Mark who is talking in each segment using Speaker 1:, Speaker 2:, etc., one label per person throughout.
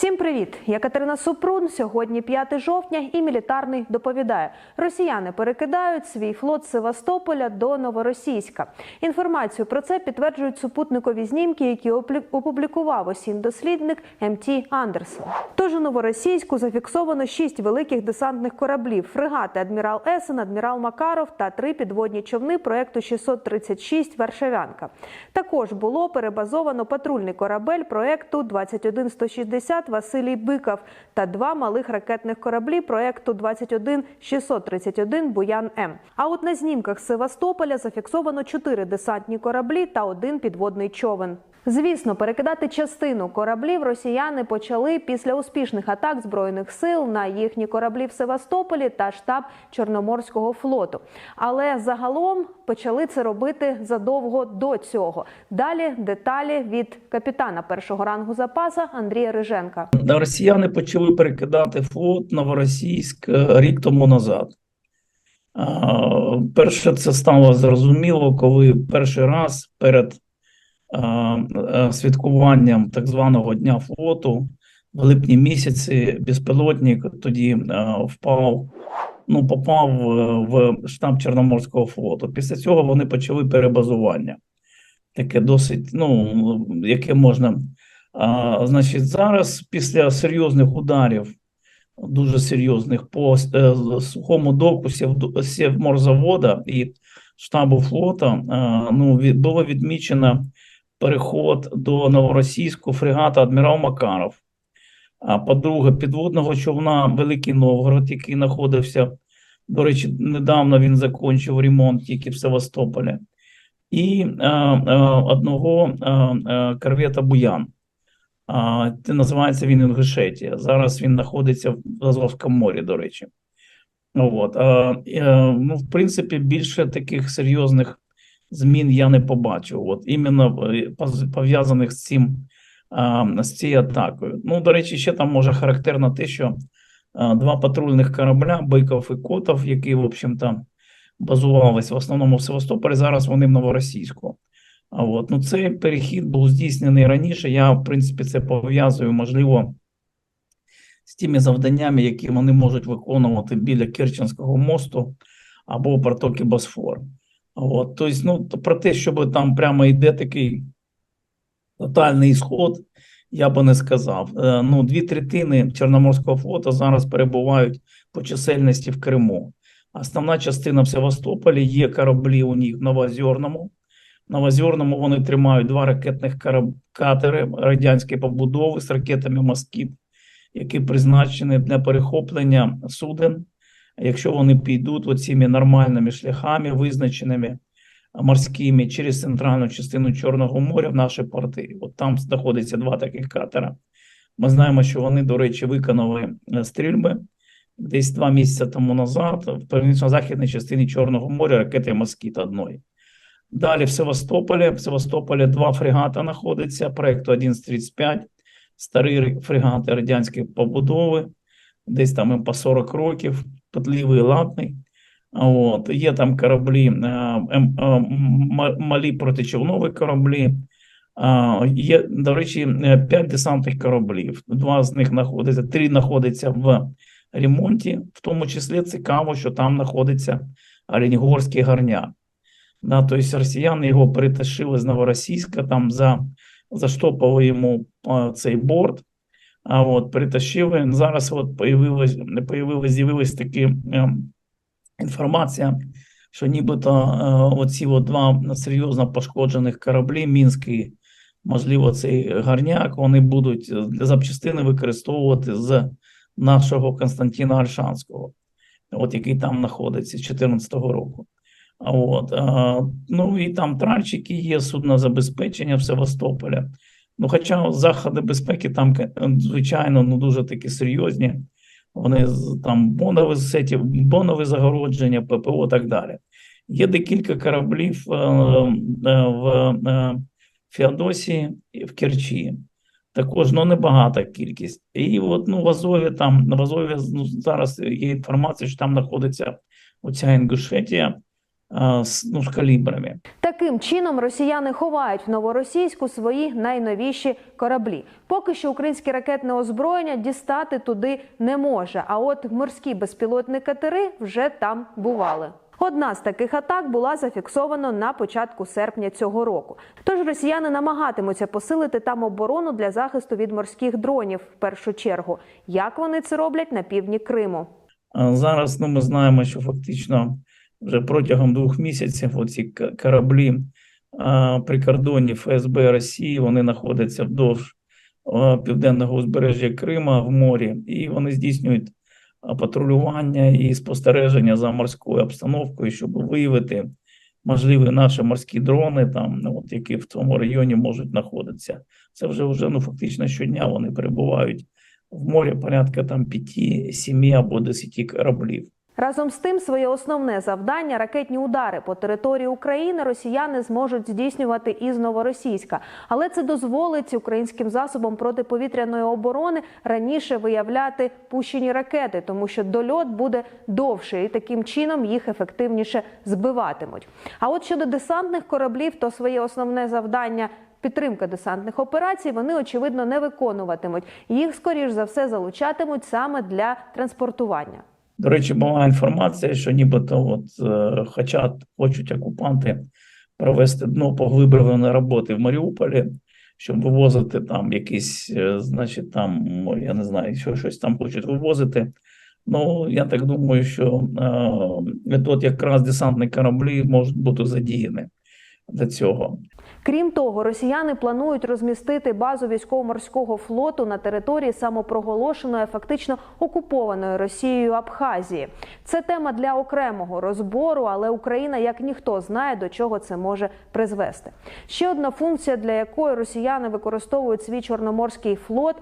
Speaker 1: Всім привіт! Я Катерина Супрун. Сьогодні 5 жовтня і мілітарний доповідає. Росіяни перекидають свій флот з Севастополя до Новоросійська. Інформацію про це підтверджують супутникові знімки, які опублікував осінь-дослідник МТ Андерсон. Тож у Новоросійську зафіксовано шість великих десантних кораблів: фрегати Адмірал Есен, Адмірал Макаров та три підводні човни проекту 636 Варшавянка. Також було перебазовано патрульний корабель проекту 21160 Василій Биков та два малих ракетних кораблі проекту 21631 Буян М. А от на знімках Севастополя зафіксовано чотири десантні кораблі та один підводний човен. Звісно, перекидати частину кораблів росіяни почали після успішних атак збройних сил на їхні кораблі в Севастополі та штаб Чорноморського флоту. Але загалом почали це робити задовго до цього. Далі деталі від капітана першого рангу запаса Андрія Риженка.
Speaker 2: Росіяни почали перекидати флот Новоросійськ е, рік тому назад. Перше це стало зрозуміло, коли перший раз перед святкуванням так званого Дня флоту в липні місяці безпілотник тоді впав, ну, попав е, в штаб Чорноморського флоту. Після цього вони почали перебазування. Таке досить, ну, яке можна а, значить, зараз після серйозних ударів, дуже серйозних по е, сухому доку Сєвморзавода і штабу флота, а, ну, від, було відмічено переход до новоросійського фрегата Адмірал Макаров. А по-друге, підводного човна Великий Новгород, який знаходився, до речі, недавно він закінчив ремонт тільки в Севастополі, і е, е, одного е, е, корвета Буян. А, Це називається він Інгушетія. Зараз він знаходиться в Азовському морі, до речі. От. А, е, ну, в принципі, більше таких серйозних змін я не побачив. От іменно е, пов'язаних з цим з цією атакою. Ну, до речі, ще там може характерно те, що два патрульних корабля Биков і Котов, які, в общем-то, базувались в основному в Севастополі, зараз вони в Новоросійську. От ну цей перехід був здійснений раніше. Я, в принципі, це пов'язую, можливо, з тими завданнями, які вони можуть виконувати біля Керченського мосту або протоки Босфор. От, тобто, ну, про те, щоб там прямо йде такий тотальний сход, я би не сказав. Е, Ну, дві третини Чорноморського флоту зараз перебувають по чисельності в Криму. Основна частина в Севастополі є кораблі у них в Новозерному. В Новозерному вони тримають два ракетних катери радянської побудови з ракетами Москіт, які призначені для перехоплення суден, якщо вони підуть оціми нормальними шляхами, визначеними морськими через центральну частину Чорного моря в наші порти. От там знаходиться два таких катера. Ми знаємо, що вони, до речі, виконали е, стрільби десь два місяці тому назад в північно-західній частині Чорного моря ракети Москіт одної. Далі в Севастополі. В Севастополі два фрегати знаходяться проекту 1135, старі фрегати радянської побудови, десь там їм по 40 років, петлівий і латний. От, є там кораблі, е, ем, е, малі протичовнові кораблі. Є, до речі, е, п'ять десантних кораблів. Два з них знаходяться, три знаходяться в ремонті. В тому числі цікаво, що там знаходиться Оленігорський гарняк. Да, тобто росіяни його перетащили з Новоросійська, там за, заштопали йому цей борт, а от перетащили. Зараз от появилось, появилось, з'явилась такі е, інформація, що нібито е, оці от два серйозно пошкоджених кораблі, мінський, можливо, цей гарняк, вони будуть е, для запчастини використовувати з нашого Константина Альшанського, от який там знаходиться з 2014 року. От, а, ну і там тральчики є, суднозабезпечення в Севастополі. Ну, хоча заходи безпеки там, звичайно, ну дуже такі серйозні. Вони там бонові сеті, бонові загородження, ППО і так далі. Є декілька кораблів е, е, в е, Феодосії і в Керчі. Також ну, небагата кількість. І от ну, в Азові там в Азові ну, зараз є інформація, що там знаходиться оця Інгушетія. А, ну, з калібрами.
Speaker 1: Таким чином росіяни ховають в новоросійську свої найновіші кораблі. Поки що українське ракетне озброєння дістати туди не може. А от морські безпілотні катери вже там бували. Одна з таких атак була зафіксована на початку серпня цього року. Тож росіяни намагатимуться посилити там оборону для захисту від морських дронів в першу чергу. Як вони це роблять на півдні Криму?
Speaker 2: Зараз ну, ми знаємо, що фактично вже протягом двох місяців оці кораблі а, прикордонні ФСБ Росії вони знаходяться вдовж а, південного узбережжя Крима в морі, і вони здійснюють патрулювання і спостереження за морською обстановкою, щоб виявити можливі наші морські дрони, там ну, от які в цьому районі можуть знаходитися. Це вже вже ну фактично щодня вони перебувають в морі порядка там 5, 7 або 10 кораблів.
Speaker 1: Разом з тим, своє основне завдання ракетні удари по території України росіяни зможуть здійснювати із новоросійська, але це дозволить українським засобам протиповітряної оборони раніше виявляти пущені ракети, тому що дольот буде довший, і таким чином їх ефективніше збиватимуть. А от щодо десантних кораблів, то своє основне завдання. Підтримка десантних операцій вони очевидно не виконуватимуть. Їх скоріш за все залучатимуть саме для транспортування.
Speaker 2: До речі, була інформація, що нібито от, е, хоча хочуть окупанти провести дно поглибленої роботи в Маріуполі, щоб вивозити там якісь, е, значить, там, я не знаю, що щось там хочуть вивозити. Ну, я так думаю, що е, тут якраз десантні кораблі можуть бути задіяні для цього.
Speaker 1: Крім того, росіяни планують розмістити базу військово-морського флоту на території самопроголошеної, фактично окупованої Росією Абхазії. Це тема для окремого розбору, але Україна як ніхто знає, до чого це може призвести. Ще одна функція, для якої росіяни використовують свій чорноморський флот.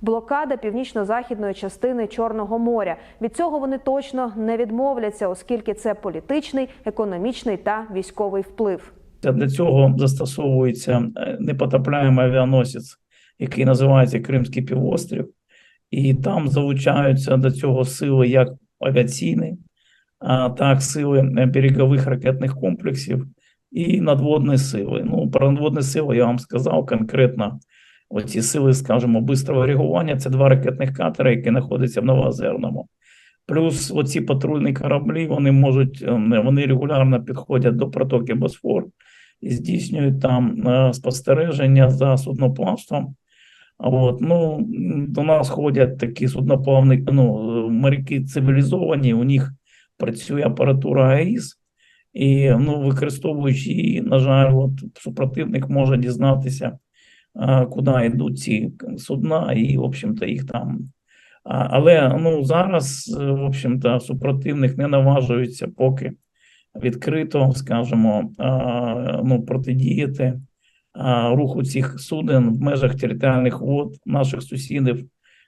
Speaker 1: Блокада північно-західної частини Чорного моря від цього вони точно не відмовляться, оскільки це політичний, економічний та військовий вплив.
Speaker 2: Для цього застосовується е, непотопляємий авіаносець, який називається Кримський півострів, і там залучаються до цього сили як авіаційні, так сили е, берегових ракетних комплексів і надводні сили. Ну, про надводні сили я вам сказав конкретно. Оці сили, скажімо, бистрого реагування це два ракетних катери, які знаходяться в Новоозерному. Плюс оці патрульні кораблі вони можуть е, вони регулярно підходять до протоки Босфор і здійснюють там е, спостереження за судноплавством. От, ну, до нас ходять такі судноплавні ну, моряки цивілізовані, у них працює апаратура АІС, і ну, використовуючи її, на жаль, от, супротивник може дізнатися, е, куди йдуть ці судна, і, в общем-то, їх там Але ну зараз, е, в общем-то, супротивник не наважується поки відкрито, скажімо, ну, протидіяти руху цих суден в межах територіальних вод наших сусідів.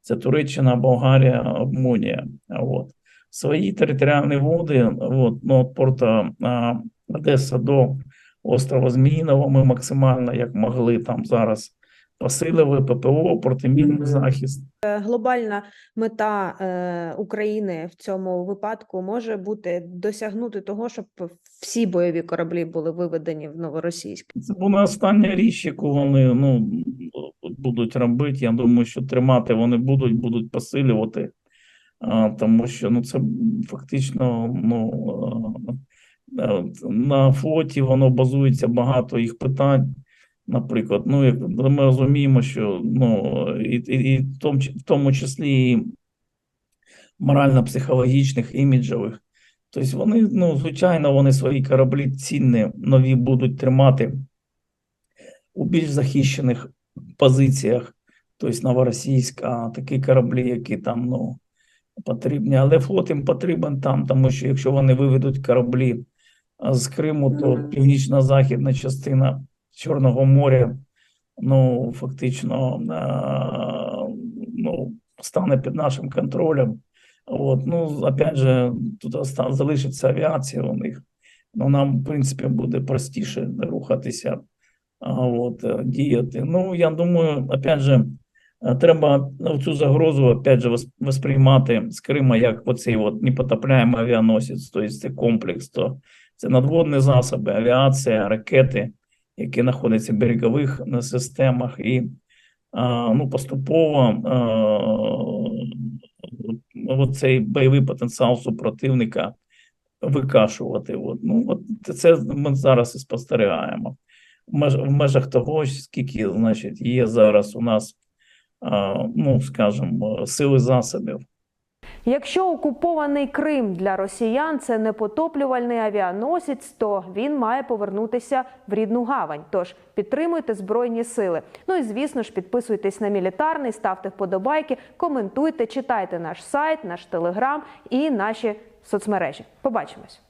Speaker 2: Це Туреччина, Болгарія, Румунія. От. Свої територіальні води, от, ну, від порта Одеса до острова Зміїного ми максимально, як могли там зараз, посилили ППО, протимінний захист.
Speaker 3: Е, глобальна мета е, України в цьому випадку може бути досягнути того, щоб всі бойові кораблі були виведені в новоросійськ.
Speaker 2: Це була остання річ, яку вони ну, будуть робити. Я думаю, що тримати вони будуть, будуть посилювати, а, тому що ну, це фактично ну, а, а, на флоті воно базується багато їх питань. Наприклад, ну як ми розуміємо, що ну і, і, і в тому, в тому числі і морально-психологічних, іміджових. Тобто вони, ну, звичайно, вони свої кораблі цінні, нові будуть тримати у більш захищених позиціях, тобто новоросійськ, а такі кораблі, які там ну, потрібні. Але флот їм потрібен там, тому що якщо вони виведуть кораблі з Криму, то північно-західна частина Чорного моря, ну, фактично, а, ну, стане під нашим контролем. От, ну, опять же, тут залишиться авіація у них. Ну, нам, в принципі, буде простіше рухатися, а, от, е, діяти. Ну, я думаю, опять же, е, треба цю загрозу, опять же, восприймати з Крима як оцей от непотопляємий авіаносець, тобто це комплекс, то Це надводні засоби, авіація, ракети, які знаходяться в берегових е, системах, і ну, поступово цей бойовий потенціал супротивника викашувати. Ну, от це ми зараз і спостерігаємо. В межах того, скільки значить, є зараз у нас, ну, скажімо, сили засобів.
Speaker 1: Якщо окупований Крим для росіян це непотоплювальний авіаносець, то він має повернутися в рідну гавань. Тож підтримуйте збройні сили. Ну і звісно ж, підписуйтесь на мілітарний, ставте вподобайки, коментуйте, читайте наш сайт, наш телеграм і наші соцмережі. Побачимось.